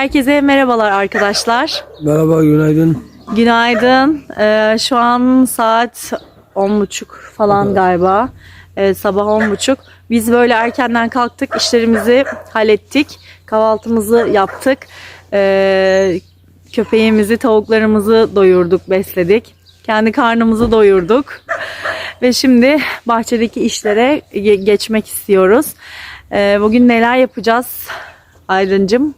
Herkese merhabalar arkadaşlar. Merhaba, günaydın. Günaydın. Ee, şu an saat 10.30 falan galiba. Evet, sabah 10.30. Biz böyle erkenden kalktık, işlerimizi hallettik. Kahvaltımızı yaptık. Ee, köpeğimizi, tavuklarımızı doyurduk, besledik. Kendi karnımızı doyurduk. Ve şimdi bahçedeki işlere ge- geçmek istiyoruz. Ee, bugün neler yapacağız Aydıncım?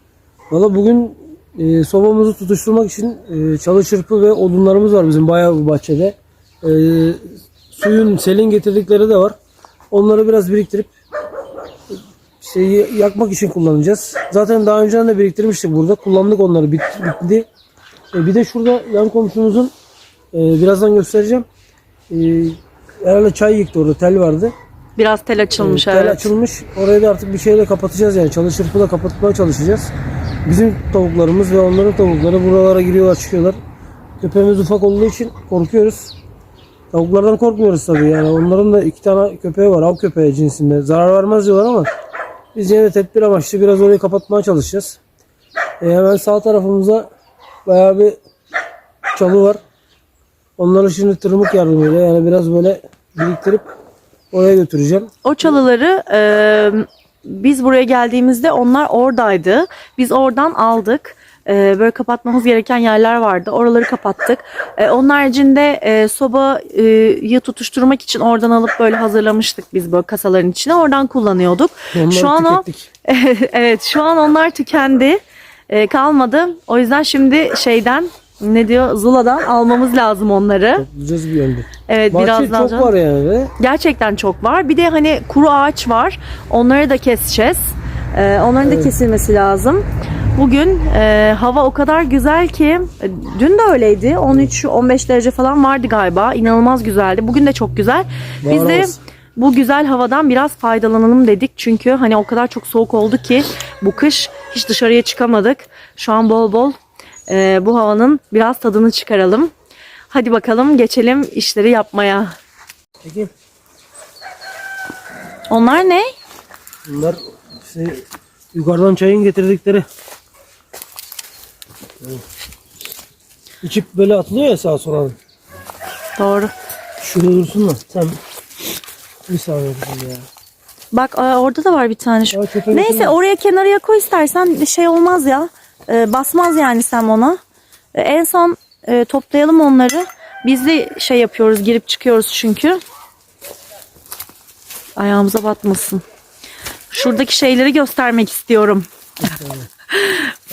Valla bugün e, sobamızı tutuşturmak için e, çalı çırpı ve odunlarımız var bizim bayağı bu bahçede. E, suyun selin getirdikleri de var. Onları biraz biriktirip şeyi yakmak için kullanacağız. Zaten daha önceden de biriktirmiştik burada. Kullandık onları. Bit, bitti. E, bir de şurada yan komşumuzun e, birazdan göstereceğim. E, herhalde çay yıktı orada. Tel vardı. Biraz tel açılmış Tel evet. açılmış. Orayı da artık bir şeyle kapatacağız yani. Çalı çırpıyla kapatmaya çalışacağız. Bizim tavuklarımız ve onların tavukları buralara giriyorlar çıkıyorlar. Köpeğimiz ufak olduğu için korkuyoruz. Tavuklardan korkmuyoruz tabii yani. Onların da iki tane köpeği var. Av köpeği cinsinde. Zarar vermez diyorlar ama biz yine de tedbir amaçlı biraz orayı kapatmaya çalışacağız. E, hemen sağ tarafımıza bayağı bir çalı var. Onları şimdi tırmık yardımıyla yani biraz böyle biriktirip oraya götüreceğim. O çalıları e, biz buraya geldiğimizde onlar oradaydı. Biz oradan aldık. E, böyle kapatmamız gereken yerler vardı. Oraları kapattık. E, onun haricinde e, sobayı tutuşturmak için oradan alıp böyle hazırlamıştık biz böyle kasaların içine. Oradan kullanıyorduk. Onları şu an o evet şu an onlar tükendi. E, kalmadı. O yüzden şimdi şeyden ne diyor Zula'dan almamız lazım onları. Toplayacağız bir yönde. Evet Bahçe birazdan. çok canım. var yani. Gerçekten çok var. Bir de hani kuru ağaç var. Onları da keseceğiz. Ee, onların da kesilmesi lazım. Bugün e, hava o kadar güzel ki e, dün de öyleydi. 13-15 derece falan vardı galiba. İnanılmaz güzeldi. Bugün de çok güzel. Biz de bu güzel havadan biraz faydalanalım dedik. Çünkü hani o kadar çok soğuk oldu ki bu kış hiç dışarıya çıkamadık. Şu an bol bol e, bu havanın biraz tadını çıkaralım. Hadi bakalım geçelim işleri yapmaya. Peki Onlar ne? bunlar işte yukarıdan çayın getirdikleri. İçip böyle atılıyor ya sağa sola. Doğru. Şurada dursun da sen bir saniye ya. Bak orada da var bir tane. Şu. Aa, Neyse oraya kenarıya koy istersen şey olmaz ya. Ee, basmaz yani sen ona. Ee, en son e, toplayalım onları. Biz de şey yapıyoruz girip çıkıyoruz çünkü. Ayağımıza batmasın. Şuradaki şeyleri göstermek istiyorum.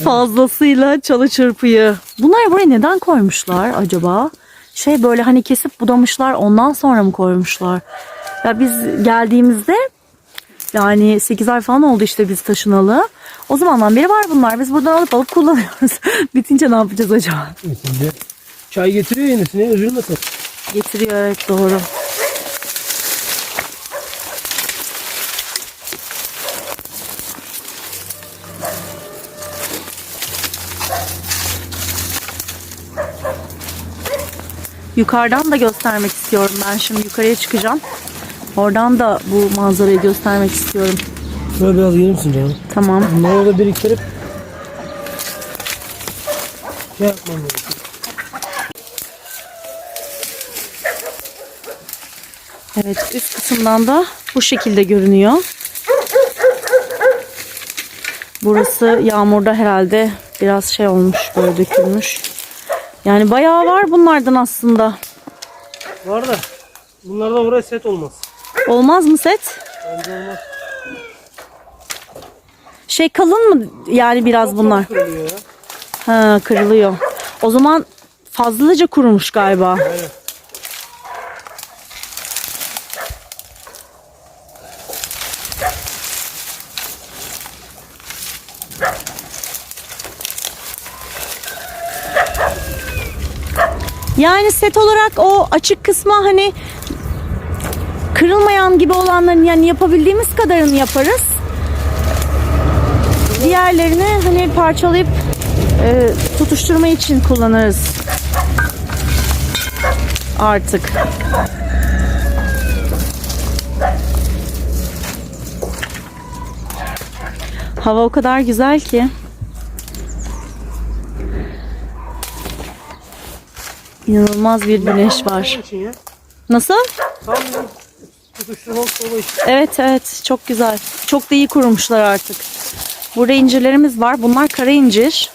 Fazlasıyla çalı çırpıyı. Bunları buraya neden koymuşlar acaba? Şey böyle hani kesip budamışlar ondan sonra mı koymuşlar? Ya biz geldiğimizde yani 8 ay falan oldu işte biz taşınalı. O zamandan beri var bunlar. Biz buradan alıp alıp kullanıyoruz. Bitince ne yapacağız acaba? Şimdi çay getiriyor yenisini üzülmesin. Getiriyor evet doğru. Yukarıdan da göstermek istiyorum ben şimdi yukarıya çıkacağım. Oradan da bu manzarayı göstermek istiyorum. Şöyle biraz gelir misin canım? Tamam. Bunları orada biriktirip şey yapmam gerekiyor. Evet üst kısımdan da bu şekilde görünüyor. Burası yağmurda herhalde biraz şey olmuş böyle dökülmüş. Yani bayağı var bunlardan aslında. Var da bunlardan buraya set olmaz. Olmaz mı set? Bence olmaz. Şey kalın mı yani biraz bunlar? Kırılıyor. Ha kırılıyor. O zaman fazlaca kurumuş galiba. Yani set olarak o açık kısma hani kırılmayan gibi olanların yani yapabildiğimiz kadarını yaparız. Diğerlerini hani parçalayıp e, tutuşturma için kullanırız. Artık. Hava o kadar güzel ki. İnanılmaz bir güneş var. Nasıl? Evet evet çok güzel. Çok da iyi kurumuşlar artık. Burada incirlerimiz var. Bunlar kara incir.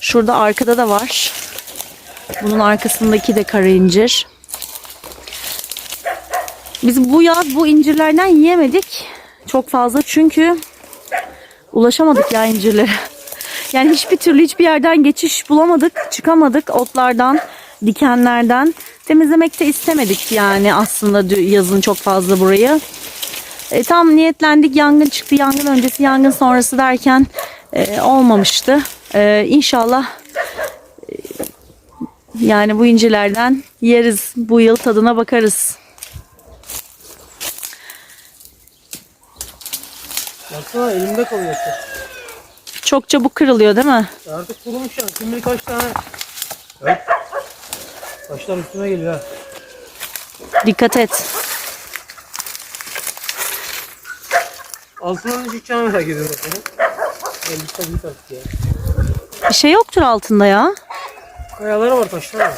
Şurada arkada da var. Bunun arkasındaki de kara incir. Biz bu yaz bu incirlerden yiyemedik. Çok fazla çünkü ulaşamadık ya incirlere. Yani hiçbir türlü hiçbir yerden geçiş bulamadık. Çıkamadık otlardan, dikenlerden. Temizlemek de istemedik yani aslında yazın çok fazla burayı. E, tam niyetlendik yangın çıktı yangın öncesi yangın sonrası derken e, olmamıştı. E, inşallah e, yani bu incilerden yeriz bu yıl tadına bakarız. Baksana elimde kalıyor işte. Çok çabuk kırılıyor değil mi? Artık kurumuş yani. Şimdi kaç tane? Evet. Taşlar üstüme geliyor ha. Dikkat et. Altından ne çıkacağını merak ediyorum bakalım. Elbise büyük artık ya. Bir şey yoktur altında ya. Kayalar var taşlar var.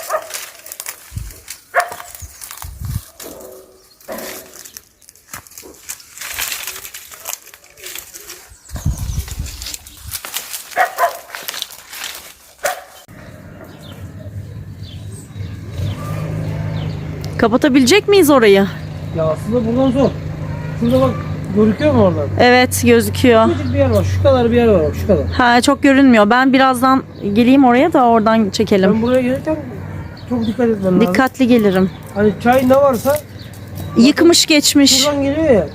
Kapatabilecek miyiz orayı? Ya aslında buradan zor. Şurada bak gözüküyor mu oradan? Evet gözüküyor. Küçük bir yer var. Şu kadar bir yer var şu kadar. Ha çok görünmüyor. Ben birazdan geleyim oraya da oradan çekelim. Ben buraya gelirken çok dikkat etmen lazım. Dikkatli gelirim. Hani çay ne varsa Yıkmış geçmiş. şuradan geliyor ya.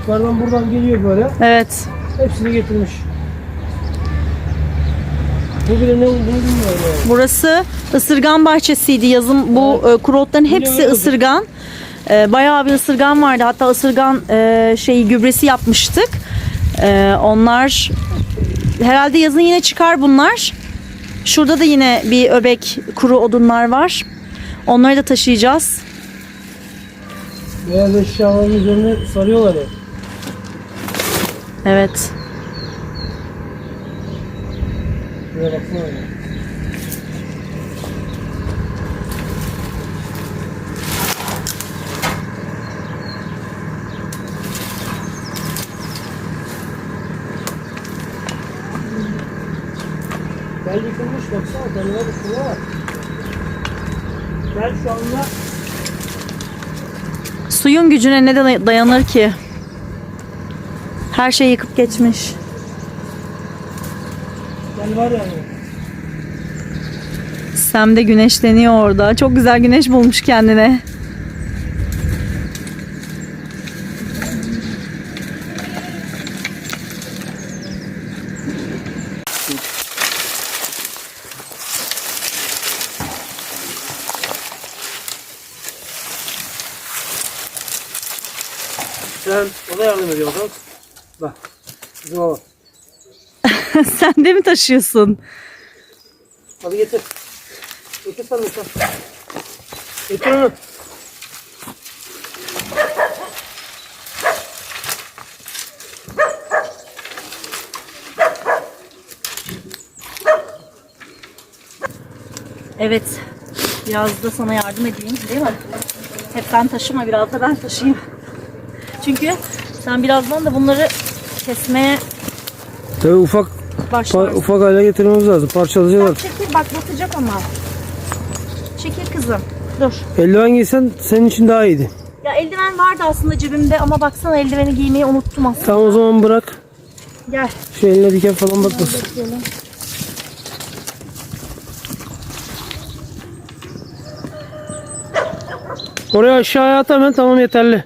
Yukarıdan buradan geliyor böyle. Evet. Hepsini getirmiş. Bu bile ne olduğunu bilmiyorum yani. Burası ısırgan bahçesiydi yazın. Bu e, kuru otların hepsi ısırgan. E, bayağı bir ısırgan vardı. Hatta ısırgan e, şeyi gübresi yapmıştık. E, onlar herhalde yazın yine çıkar bunlar. Şurada da yine bir öbek kuru odunlar var. Onları da taşıyacağız. Beyaz eşyaların üzerine sarıyorlar ya. Evet. Buraya baksana ya. Gel yıkılmış baksana bir şuna bak. Gel şu anda Suyun gücüne ne day- dayanır ki? Her şey yıkıp geçmiş. gel var yani. Sam de güneşleniyor orada. Çok güzel güneş bulmuş kendine. Sen o da yardım ediyor bakalım. Bak. Bizim o. Sen de mi taşıyorsun? Hadi getir. Getir sen lütfen. Getir onu. Evet. Biraz da sana yardım edeyim değil mi? Hep sen taşıma biraz da ben taşıyayım. Çünkü sen birazdan da bunları kesmeye Tabii ufak başlarsın. ufak hale getirmemiz lazım. Parçalayacağız. Çekil bak batacak ama. Çekil kızım. Dur. Eldiven giysen senin için daha iyiydi. Ya eldiven vardı aslında cebimde ama baksana eldiveni giymeyi unuttum aslında. Tamam o zaman bırak. Gel. Şu eline diken falan batmasın. Bekleyelim. Oraya aşağıya at hemen tamam yeterli.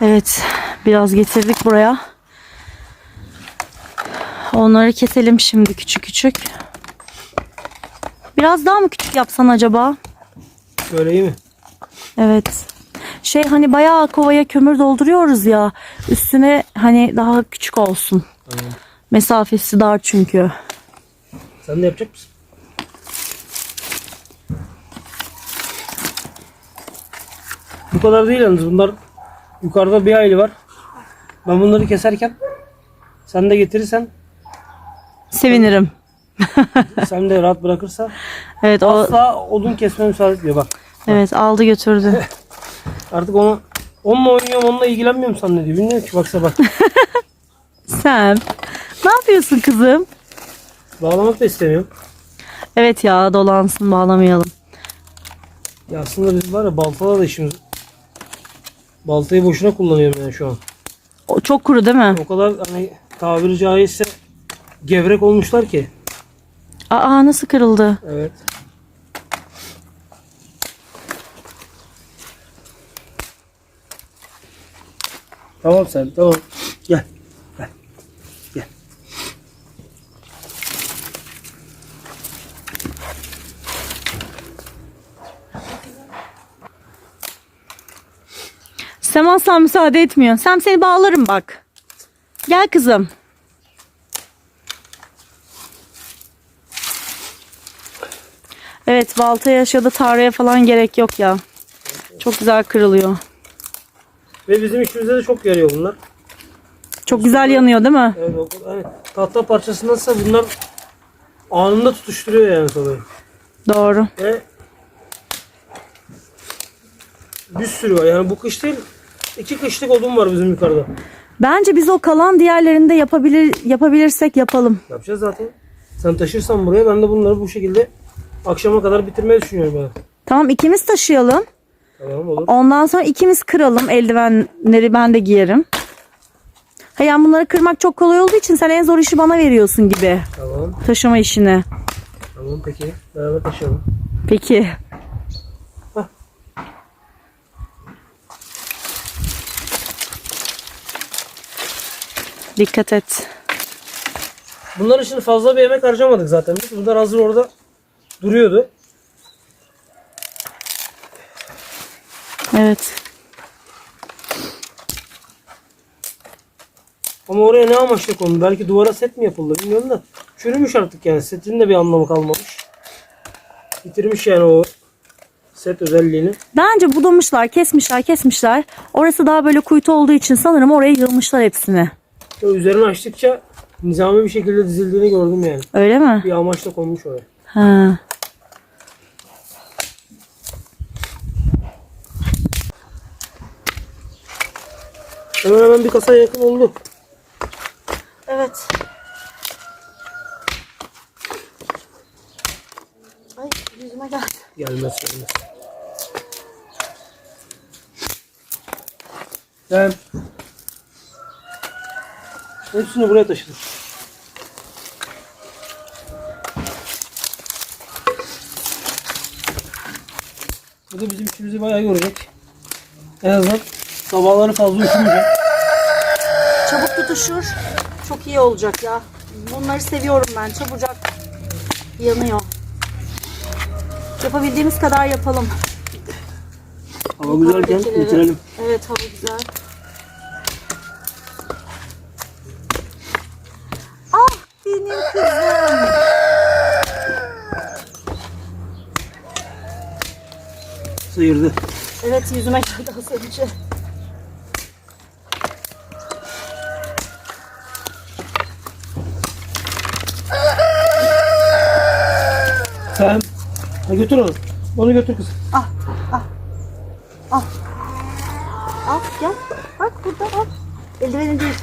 Evet. Biraz getirdik buraya. Onları keselim şimdi küçük küçük. Biraz daha mı küçük yapsan acaba? Böyle iyi mi? Evet. Şey hani bayağı kovaya kömür dolduruyoruz ya. Üstüne hani daha küçük olsun. Mesafesi dar çünkü. Sen de yapacak mısın? Bu kadar değil yalnız bunlar yukarıda bir aylı var. Ben bunları keserken sen de getirirsen Sevinirim. Sen de rahat bırakırsa Evet o asla odun kesmeye müsaade etmiyor bak. evet aldı götürdü. Artık onu onunla oynuyorum onunla ilgilenmiyorum zannediyor. Bilmiyorum ki baksa bak. Sen ne yapıyorsun kızım? Bağlamak da istemiyorum. Evet ya dolansın bağlamayalım. Ya aslında biz var ya baltala da işimiz. Baltayı boşuna kullanıyorum yani şu an. O çok kuru değil mi? O kadar hani tabiri caizse gevrek olmuşlar ki. Aa nasıl kırıldı? Evet. Tamam sen tamam. Gel. Sen müsaade etmiyor. Sen seni bağlarım bak. Gel kızım. Evet baltaya ya da tarlaya falan gerek yok ya. Çok güzel kırılıyor. Ve bizim işimize de çok yarıyor bunlar. Çok güzel yanıyor değil mi? Evet, o hani tahta parçasındansa bunlar anında tutuşturuyor yani sobayı. Doğru. Ve bir sürü var. Yani bu kış değil iki kışlık odun var bizim yukarıda. Bence biz o kalan diğerlerini de yapabilir yapabilirsek yapalım. Yapacağız zaten. Sen taşırsan buraya ben de bunları bu şekilde akşama kadar bitirmeyi düşünüyorum yani. Tamam ikimiz taşıyalım. Tamam olur. Ondan sonra ikimiz kıralım. Eldivenleri ben de giyerim. Ha yani bunları kırmak çok kolay olduğu için sen en zor işi bana veriyorsun gibi. Tamam. Taşıma işini. Tamam peki. Beraber taşıyalım. Peki. Dikkat et. Bunlar için fazla bir emek harcamadık zaten biz. Bunlar hazır orada duruyordu. Evet. Ama oraya ne amaçla kondu? Belki duvara set mi yapıldı bilmiyorum da. Çürümüş artık yani. Setin de bir anlamı kalmamış. Bitirmiş yani o set özelliğini. Bence budamışlar, kesmişler, kesmişler. Orası daha böyle kuytu olduğu için sanırım oraya yığmışlar hepsini. O üzerini açtıkça nizami bir şekilde dizildiğini gördüm yani. Öyle mi? Bir amaçla konmuş oraya. Ha. Hemen hemen bir kasaya yakın oldu. Evet. Ay yüzüme geldi. Gelmez gelmez. Ben hepsini buraya taşıdım. Bu da bizim işimizi bayağı görecek. En azından sabahları fazla üşümeyecek. Çabuk tutuşur. Çok iyi olacak ya. Bunları seviyorum ben. Çabucak yanıyor. Yapabildiğimiz kadar yapalım. Hava güzelken bitirelim. Evet hava güzel. Ah benim kızım. Sıyırdı. Evet yüzüme geldi önce. Sen ha götür onu. Onu götür kızım. Al gel. Bak burada al. Eldiveni değil.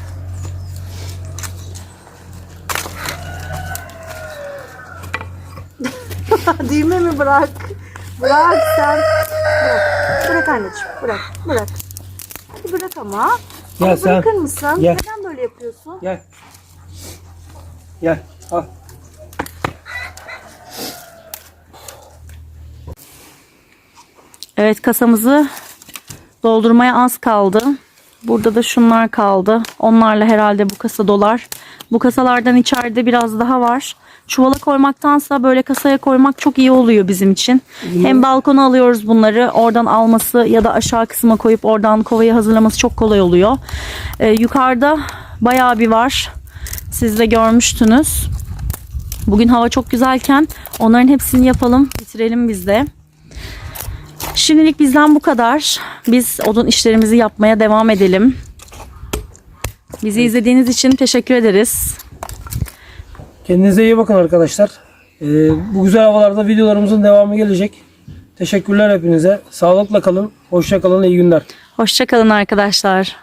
Düğme mi bırak? Bırak sen. Bırak. Bırak anneciğim. Bırak. Bırak. Hadi bırak ama. Gel Ama sen. Bırakır mısın? Gel. Neden böyle yapıyorsun? Gel. Gel. Al. Evet kasamızı doldurmaya az kaldı. Burada da şunlar kaldı. Onlarla herhalde bu kasa dolar. Bu kasalardan içeride biraz daha var. Çuvala koymaktansa böyle kasaya koymak çok iyi oluyor bizim için. Hem balkona alıyoruz bunları. Oradan alması ya da aşağı kısma koyup oradan kovayı hazırlaması çok kolay oluyor. Ee, yukarıda bayağı bir var. Siz de görmüştünüz. Bugün hava çok güzelken onların hepsini yapalım, bitirelim biz de. Şimdilik bizden bu kadar. Biz odun işlerimizi yapmaya devam edelim. Bizi izlediğiniz için teşekkür ederiz. Kendinize iyi bakın arkadaşlar. Ee, bu güzel havalarda videolarımızın devamı gelecek. Teşekkürler hepinize. Sağlıkla kalın. Hoşça kalın. iyi günler. Hoşçakalın arkadaşlar.